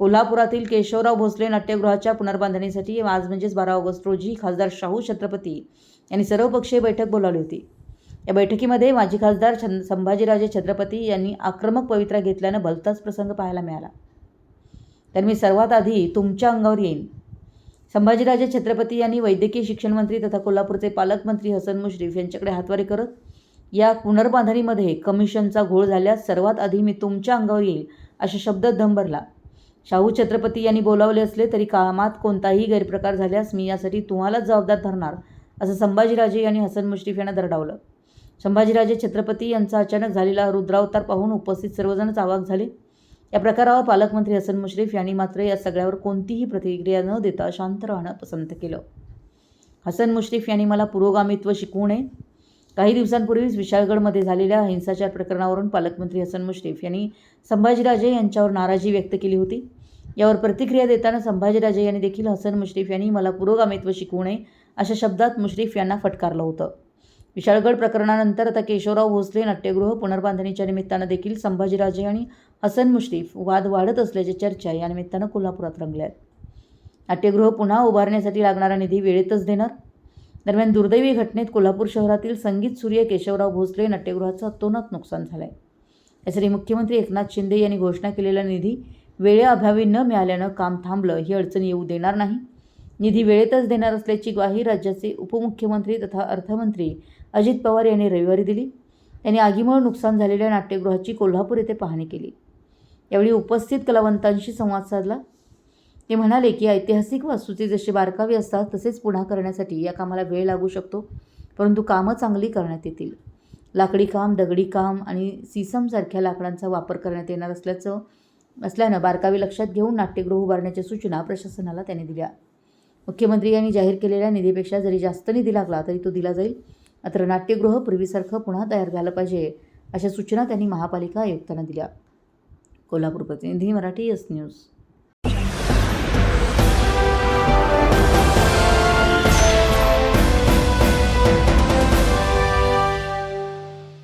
कोल्हापुरातील केशवराव भोसले नाट्यगृहाच्या पुनर्बांधणीसाठी आज म्हणजेच बारा ऑगस्ट रोजी खासदार शाहू छत्रपती यांनी सर्वपक्षीय बैठक बोलावली होती. या बैठकीमध्ये माजी खासदार छं संभाजीराजे छत्रपती यांनी आक्रमक पवित्रा घेतल्यानं भलताच प्रसंग पाहायला मिळाला. तर मी सर्वात आधी तुमच्या अंगावर येईन. संभाजीराजे छत्रपती यांनी वैद्यकीय शिक्षण मंत्री तथा कोल्हापूरचे पालकमंत्री हसन मुश्रीफ यांच्याकडे हातवारी करत या पुनर्बांधणीमध्ये कमिशनचा घोळ झाल्यास सर्वात आधी मी तुमच्या अंगावर येईल अशा शब्द दम भरला. शाहू छत्रपती यांनी बोलावले असले तरी कामात कोणताही गैरप्रकार झाल्यास मी यासाठी तुम्हालाच जबाबदार धरणार असं संभाजीराजे यांनी हसन मुश्रीफ यांना दरडावलं. संभाजीराजे छत्रपती यांचा अचानक झालेला रुद्रावतार पाहून उपस्थित सर्वजणच आवाक झाले. या प्रकारावर पालकमंत्री हसन मुश्रीफ यांनी मात्र या सगळ्यावर कोणतीही प्रतिक्रिया न देता शांत राहणं पसंत केलं. हसन मुश्रीफ यांनी मला पुरोगामित्व शिकवू नये काही दिवसांपूर्वीच विशाळगडमध्ये झालेल्या हिंसाचार प्रकरणावरून पालकमंत्री हसन मुश्रीफ यांनी संभाजीराजे यांच्यावर नाराजी व्यक्त केली होती. यावर प्रतिक्रिया देताना संभाजीराजे यांनी देखील हसन मुश्रीफ यांनी मला पुरोगामित्व शिकवू नये अशा शब्दात मुश्रीफ यांना फटकारलं होतं. विशाळगड प्रकरणानंतर आता केशवराव भोसले नाट्यगृह पुनर्बांधणीच्या निमित्तानं देखील संभाजीराजे आणि हसन मुश्रीफ वाद वाढत असल्याची चर्चा या निमित्तानं कोल्हापुरात रंगल्या आहेत नाट्यगृह पुन्हा उभारण्यासाठी लागणारा निधी वेळेतच देणार? दरम्यान दुर्दैवी घटनेत कोल्हापूर शहरातील संगीत सूर्य केशवराव भोसले नाट्यगृहाचं अतोनात नुकसान झालं आहे यासाठी मुख्यमंत्री एकनाथ शिंदे यांनी घोषणा केलेला निधी वेळेअभावी न मिळाल्यानं काम थांबलं ही अडचण येऊ देणार नाही. निधी वेळेतच देणार असल्याची ग्वाही राज्याचे उपमुख्यमंत्री तथा अर्थमंत्री अजित पवार यांनी रविवारी दिली. त्यांनी आगीमुळे नुकसान झालेल्या नाट्यगृहाची कोल्हापूर येथे पाहणी केली. यावेळी उपस्थित कलावंतांशी संवाद साधला. ते म्हणाले की ऐतिहासिक वास्तूचे जसे बारकावे असतात तसेच पुन्हा करण्यासाठी या कामाला वेळ लागू शकतो. परंतु कामं चांगली करण्यात येतील. लाकडी काम दगडी काम आणि सिसमसारख्या लाकडांचा वापर करण्यात येणार असल्याचं असल्यानं बारकावे लक्षात घेऊन नाट्यगृह उभारण्याच्या सूचना प्रशासनाला त्यांनी दिल्या. मुख्यमंत्री यांनी जाहीर केलेल्या निधीपेक्षा जरी जास्त निधी लागला तरी तो दिला जाईल. मात्र नाट्यगृह पूर्वीसारखं पुन्हा तयार झालं पाहिजे अशा सूचना त्यांनी महापालिका आयुक्तांना दिल्या. कोल्हापूर प्रतिनिधी मराठी एस न्यूज.